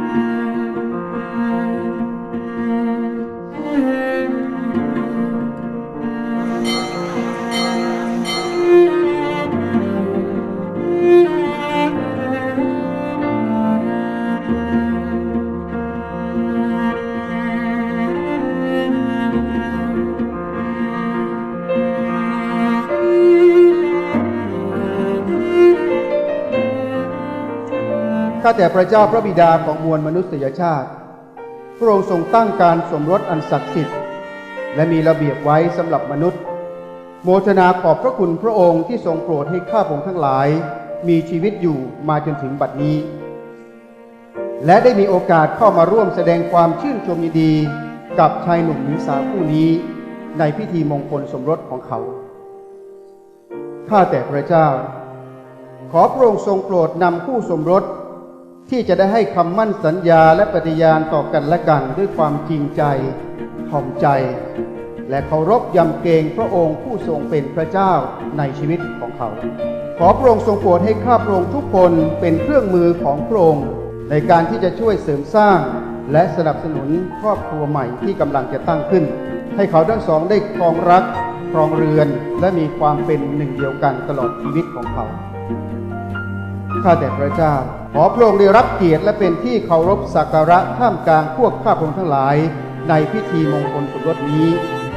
Música ข้าแต่พระเจ้าพระบิดาของมวลมนุษยชาติ พระองค์ทรงตั้งการสมรสอันศักดิ์สิทธิ์ และมีระเบียบไว้สำหรับมนุษย์ โมทนาขอบพระคุณพระองค์ที่ทรงโปรดให้ข้าพงทั้งหลาย มีชีวิตอยู่มาจนถึงบัดนี้ และได้มีโอกาสเข้ามาร่วมแสดงความชื่นชมยินดี กับชายหนุ่มหญิงสาวคู่นี้ ในพิธีมงคลสมรสของเขาข้าแต่พระเจ้า ขอพระองค์ทรงโปรดนำคู่สมรส ที่จะได้ให้คำมั่นสัญญาและปฏิญาณต่อกันและกันด้วยความจริงใจถ่อมใจ และเคารพยำเกรงพระองค์ผู้ทรงเป็นพระเจ้าในชีวิตของเขา ขอพระองค์ทรงโปรดให้ข้าพระองค์ทุกคนเป็นเครื่องมือของพระองค์ในการที่จะช่วยเสริมสร้าง และสนับสนุนครอบครัวใหม่ที่กำลังจะตั้งขึ้น ให้เขาทั้งสองได้ครองรักครองเรือนและมีความเป็นหนึ่งเดียวกันตลอดชีวิตของเขา ข้าแต่พระเจ้า ขอพระองค์ได้รับเกียรติและเป็นที่เคารพสักการะท่ามกลางพวกข้าพระองค์ทั้งหลาย ในพิธีมงคลสมรสนี้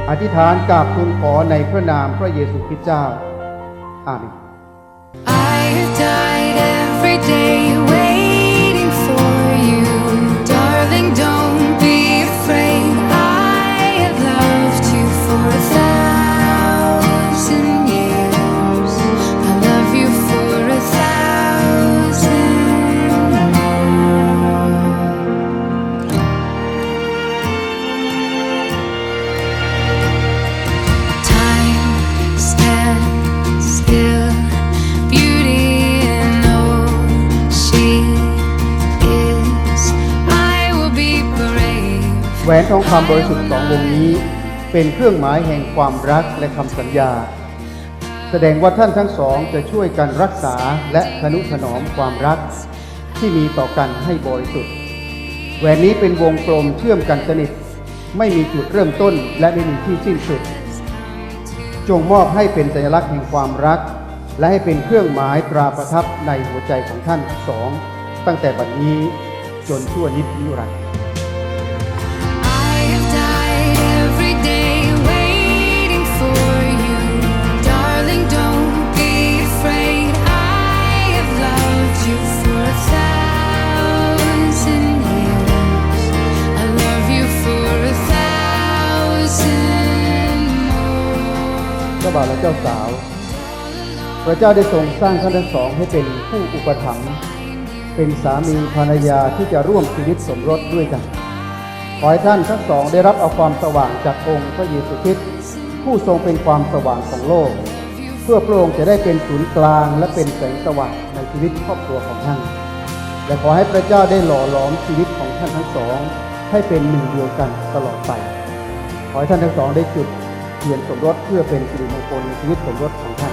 อธิษฐานกราบทูลขอในพระนามพระเยซูคริสต์เจ้าอาเมน แหวนทองคำบริสุทธิ์สองวงนี้ เป็นเครื่องหมายแห่งความรักและคำสัญญา แสดงว่าท่านทั้งสองจะช่วยกันรักษาและทนุถนอมความรัก ที่มีต่อกันให้บริสุทธิ์ แหวนนี้เป็นวงกลมเชื่อมกันสนิท ไม่มีจุดเริ่มต้นและไม่มีที่สิ้นสุด จงมอบให้เป็นสัญลักษณ์แห่งความรัก และให้เป็นเครื่องหมายตราประทับในหัวใจของท่านทั้งสอง ตั้งแต่บัดนี้จนชั่วนิดนิรันดร์ จ้าบ่าวและเจ้าสาว พระเจ้าได้ทรงสร้างท่านทั้งสองให้เป็นผู้อุปถัมภ์เป็นสามีภรรยาที่จะร่วมชีวิตสมรสด้วยกัน ขอให้ท่านทั้งสองได้รับเอาความสว่างจากองค์พระเยซูคริสต์ผู้ทรงเป็นความสว่างของโลก เพื่อพระองค์จะได้เป็นศูนย์กลางและเป็นแสงสว่างในชีวิตครอบครัวของท่าน และขอให้พระเจ้าได้หล่อหลอมชีวิตของท่านทั้งสอง ให้เป็นหนึ่งเดียวกันตลอดไป ขอให้ท่านทั้งสองได้จุด ทียนสมรสเพื่อเป็นสิริมงคลในชีวิตสมรสของท่าน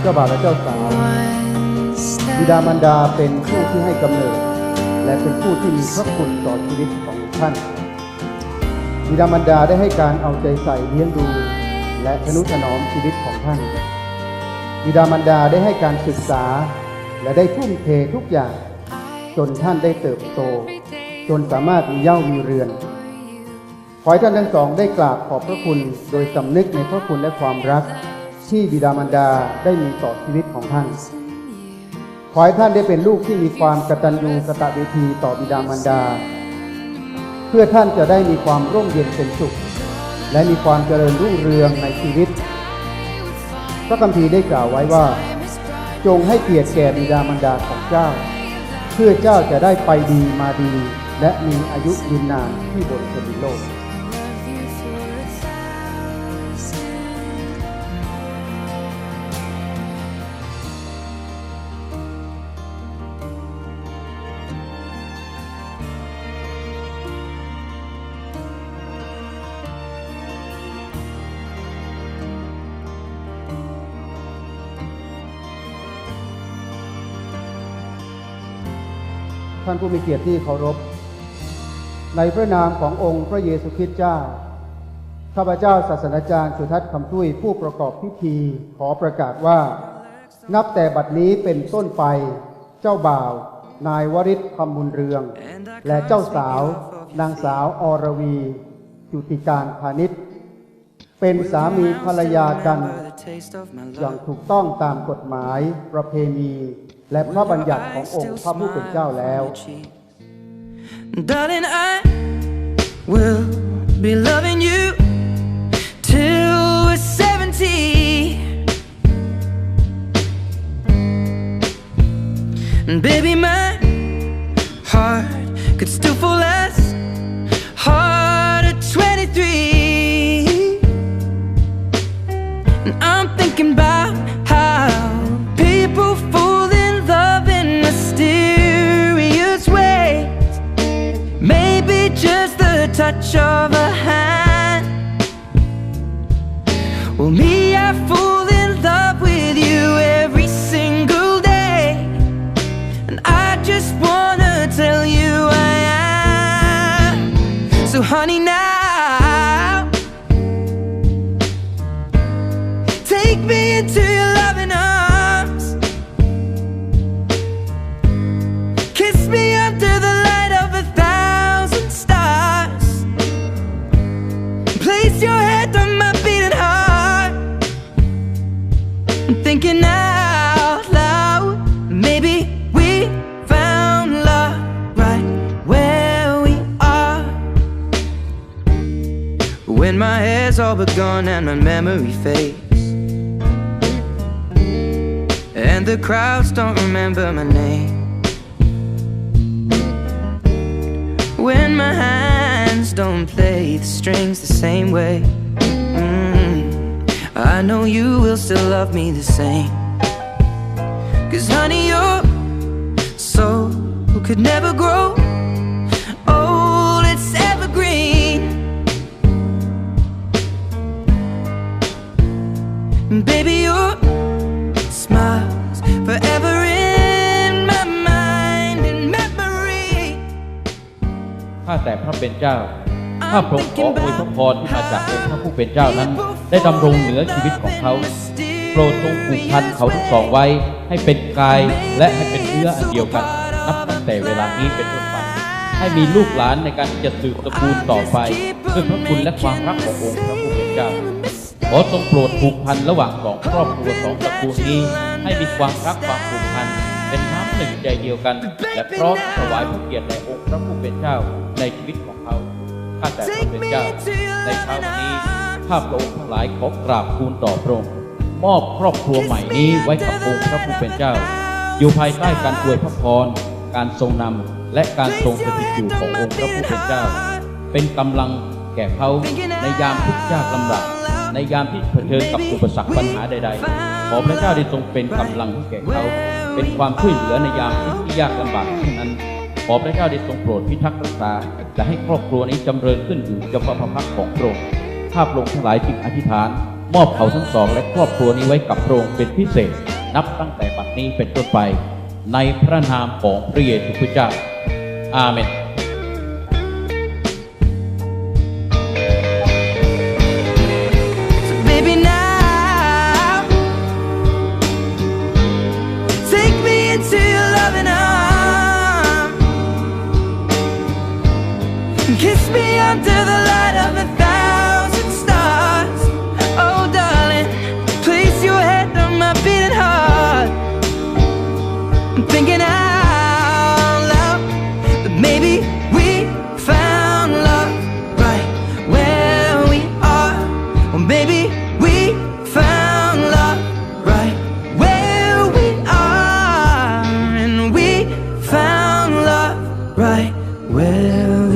เจ้าบ่าวและเจ้าสาวบิดามารดาเป็นผู้ที่ให้กำเนิด และเป็นผู้ที่มีพระคุณต่อชีวิตของท่านบิดามารดาได้ให้การเอาใจใส่เลี้ยงดู และทนุถนอมชีวิตของท่าน บิดามารดาได้ให้การศึกษา และได้ทุ่มเททุกอย่าง จนท่านได้เติบโต จนสามารถมีเย่ามีเรือน ขอให้ท่านทั้งสองได้กราบขอบพระคุณโดยสำนึกในพระคุณและความรัก ที่บิดามารดาได้มีต่อชีวิตของท่าน ขอให้ท่านได้เป็นลูกที่มีความกตัญญูกตเวทีต่อบิดามารดา เพื่อท่านจะได้มีความร่มเย็นเป็นสุข และมีความเจริญรุ่งเรืองในชีวิต ระคัมภีร์ได้กล่าวไว้ว่า จงให้เกียรติแก่บิดามารดาของเจ้า เพื่อเจ้าจะได้ไปดีมาดี และมีอายุยืนนานที่บนแผ่นดินโลก ท่านผู้มีเกียรติที่เคารพ ในพระนามขององค์พระเยซูคริสต์เจ้า ข้าพเจ้าศาสนาจารย์สุทัศน์คำตุ้ยผู้ประกอบพิธีขอประกาศว่า นับแต่บัดนี้เป็นต้นไป เจ้าบ่าว นายวริศคำบุญเรือง และเจ้าสาว นางสาวอรวี จุติการพาณิชย์เป็นสามีภรรยากันอย่างถูกต้องตามกฎหมายประเพณี และพระบัญญัติขององค์พระผู้เป็นเจ้าแล้ว Darling, I will be loving you till we're 70. And baby, my heart could still fall as Touch of a hand. Well, me, I fall in love with you every single day. And I just wanna tell you I am. So, honey, now. Place your head on my beating heart. I'm thinking out loud. Maybe we found love right where we are. When my hair's all but gone and my memory fades. And the crowds don't remember my name. When my hands don't play the strings the same way. Mm, I know you will still love me the same. Cause honey, your soul could never grow old, it's evergreen. And Baby, your smiles forever in my mind and memory. ข้าแต่พระเป็นเจ้า ข้าพระองค์ขออวยพรที่มาจากองค์พระผู้เป็นเจ้านั้น ได้ดำรงเหนือชีวิตของเขา โปรดทรงผูกพันเขาทั้งสองไว้ ให้เป็นกายและให้เป็นเนื้ออันเดียวกัน นับตั้งแต่เวลานี้เป็นต้นไปให้มีลูกหลานในการจะสืบตระกูลต่อไปด้วยพระคุณและความรักขององค์พระผู้เป็นเจ้าขอทรงโปรดผูกพันระหว่างสองครอบครัวสองตระกูลนี้ ให้มีความรักความผูกพันเป็นน้ำหนึ่งใจเดียวกัน และพร้อมถวายพระเกียรติแด่องค์พระผู้เป็นเจ้าในชีวิตของเขา ข้าแต่พระเป็นเจ้าในเช้าวันนี้ข้าพระองค์ทั้งหลายขอกราบทูลต่อพระองค์มอบครอบครัวใหม่นี้ไว้กับองค์พระผู้เป็นเจ้า อยู่ภายใต้การอวยพระพรการทรงนำและการทรงสถิตอยู่ขององค์พระผู้เป็นเจ้า เป็นกำลังแก่เขาในยามทุกข์ยากลำบากในยามที่เผชิญกับอุปสรรคปัญหาใด ๆ ขอพระเจ้าได้ทรงเป็นกำลังแก่เขา เป็นความช่วยเหลือในยามที่ยากลำบากเช่นนั้น อพระเจ้าได้ทรงโปรดพิทักษ์รักษาและให้ครอบครัวนี้จำเริญขึ้นอยู่กับพระพักตร์ของพระองค์ข้าพระองค์ทั้งหลายจึงอธิษฐาน มอบเขาทั้งสองและครอบครัวนี้ไว้กับพระองค์เป็นพิเศษ นับตั้งแต่บัดนี้เป็นต้นไป ในพระนามของพระเยซูคริสต์เจ้าอาเมน by where